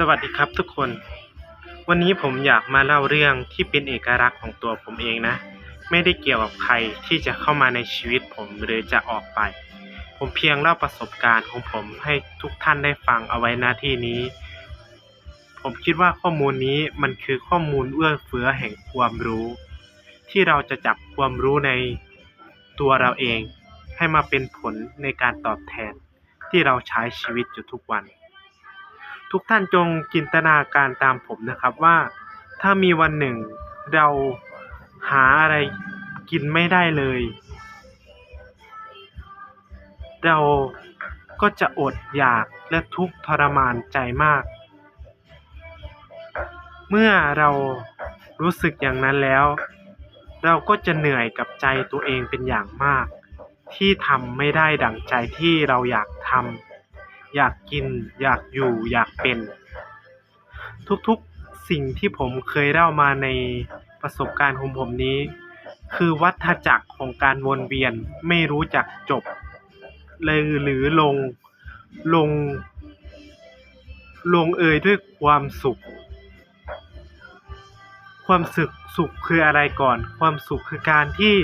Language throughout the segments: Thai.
สวัสดีครับทุกคน วันนี้ผมอยากมาเล่าเรื่องที่เป็นเอกลักษณ์ของตัวผมเองนะ ไม่ได้เกี่ยวกับใครที่จะเข้ามาในชีวิตผมหรือจะออกไป ผมเพียงเล่าประสบการณ์ของผมให้ทุกท่านได้ฟังเอาไว้หน้าที่นี้ ผมคิดว่าข้อมูลนี้มันคือข้อมูลเอื้อเฟื้อแห่งความรู้ ที่เราจะจับความรู้ในตัวเราเอง ให้มาเป็นผลในการตอบแทนที่เราใช้ชีวิตอยู่ทุกวัน ทุกท่านจงจินตนาการตามผมนะครับว่า ถ้ามีวันหนึ่งเราหาอะไรกินไม่ได้เลย เราก็จะอดอยากและทุกข์ทรมานใจมาก เมื่อเรารู้สึกอย่างนั้นแล้ว เราก็จะเหนื่อยกับใจตัวเองเป็นอย่างมาก ที่ทำไม่ได้ดั่งใจที่เราอยากทำ อยากกิน อยากอยู่ อยากเป็น ทุกๆสิ่งที่ผมเคยเล่ามาในประสบการณ์ของผมนี้ คือวัฏจักรของการวนเวียนไม่รู้จักจบ เลยหรือลงลง ลงเอยด้วยความสุข ความสุขสุขคืออะไรก่อน ความสุขคือการที่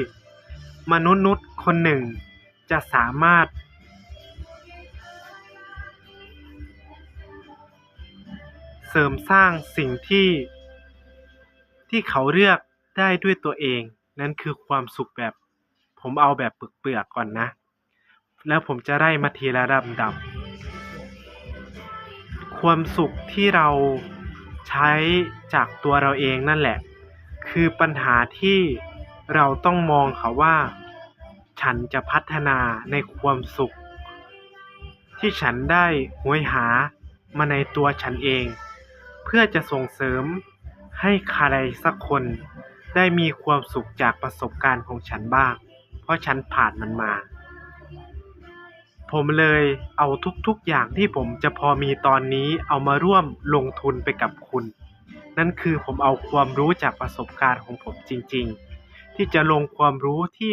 มนุษย์นุษย์คนหนึ่งจะสามารถ เสริมสร้างสิ่งที่ ที่เขาเลือกได้ด้วยตัวเอง นั่นคือความสุขแบบ ผมเอาแบบเปลือกๆก่อนนะ แล้วผมจะไล่มาทีละลำดับ ความสุขที่เราใช้จากตัวเราเองนั่นแหละ คือปัญหาที่เราต้องมองเขาว่า ฉันจะพัฒนาในความสุข ที่ฉันได้หวยหามาในตัวฉันเอง เพื่อจะส่งเสริมให้ใครสักคนได้มีความสุขจากประสบการณ์ของฉันบ้าง เพราะฉันผ่านมันมา ผมเลยเอาทุกๆอย่างที่ผมจะพอมีตอนนี้เอามาร่วมลงทุนไปกับคุณ นั่นคือผมเอาความรู้จากประสบการณ์ของผมจริง ๆ ที่จะลงความรู้ที่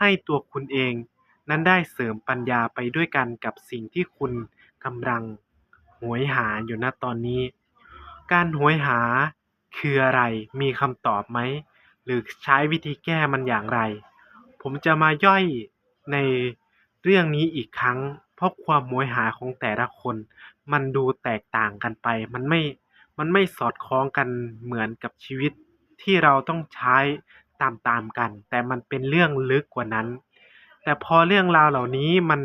ให้ตัวคุณเอง นั้นได้เสริมปัญญาไปด้วยกันกับสิ่งที่คุณกำลังหวยหาอยู่ณตอนนี้ การหวยหาคืออะไร มีคำตอบไหม หรือใช้วิธีแก้มันอย่างไร ผมจะมาย่อยในเรื่องนี้อีกครั้ง เพราะความหวยหาของแต่ละคน มันดูแตกต่างกันไป มันไม่ มันไม่สอดคล้องกันเหมือนกับชีวิตที่เราต้องใช้ตามๆกัน แต่มันเป็นเรื่องลึกกว่านั้น แต่พอเรื่องราวเหล่านี้มัน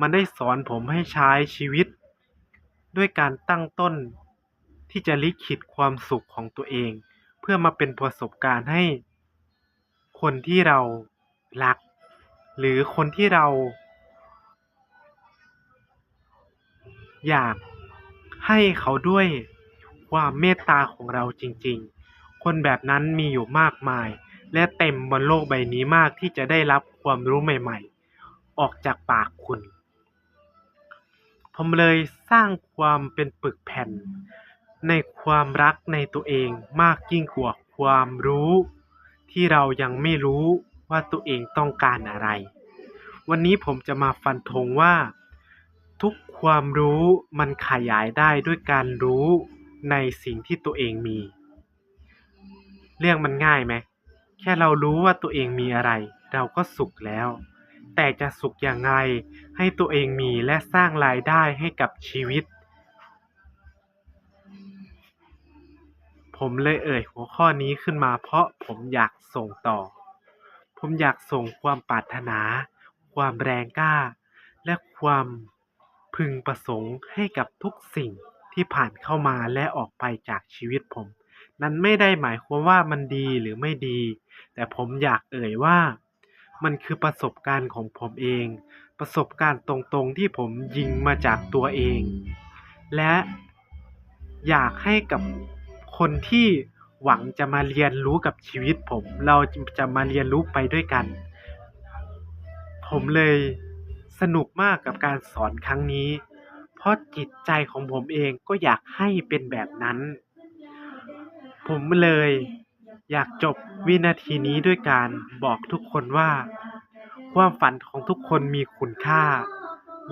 มันได้สอนผมให้ใช้ชีวิต ด้วยการตั้งต้น ที่จะลิขิตความสุขของตัวเอง เพื่อมาเป็นประสบการณ์ให้ คนที่เรารัก หรือคนที่เรา อยากให้เขาด้วยความเมตตาของเราจริง ๆ คนแบบนั้นมีอยู่มากมาย และเต็มบนโลกใบนี้มากที่จะได้รับความรู้ใหม่ ๆ ออกจากปากคุณ ผมเลยสร้างความเป็นปึกแผ่น ในความรักในตัวเองมากยิ่งกว่าความรู้ที่เรายังไม่รู้ว่าตัวเองต้องการอะไร วันนี้ผมจะมาฟันธงว่า ทุกความรู้มันขยายได้ด้วยการรู้ในสิ่งที่ตัวเองมี เรื่องมันง่ายไหม แค่เรารู้ว่าตัวเองมีอะไร เราก็สุขแล้ว แต่จะสุขอย่างไรให้ตัวเองมีและสร้างรายได้ให้กับชีวิต ผมเลยเอ่ยหัวข้อนี้ขึ้นมาเพราะผมอยากส่งต่อ ผมอยากส่งความปรารถนา ความแรงกล้า และความพึงประสงค์ให้กับทุกสิ่งที่ผ่านเข้ามาและออกไปจากชีวิตผม นั้นไม่ได้หมายความว่ามันดีหรือไม่ดี แต่ผมอยากเอ่ยว่า มันคือประสบการณ์ของผมเอง ประสบการณ์ตรงๆที่ผมยิงมาจากตัวเอง และอยากให้กับ คนที่หวังจะมาเรียนรู้กับชีวิตผม เราจะมาเรียนรู้ไปด้วยกัน ผมเลยสนุกมากกับการสอนครั้งนี้ เพราะจิตใจของผมเองก็อยากให้เป็นแบบนั้น ผมเลยอยากจบวินาทีนี้ด้วยการบอกทุกคนว่า ความฝันของทุกคนมีคุณค่า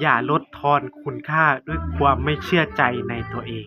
อย่าลดทอนคุณค่าด้วยความไม่เชื่อใจในตัวเอง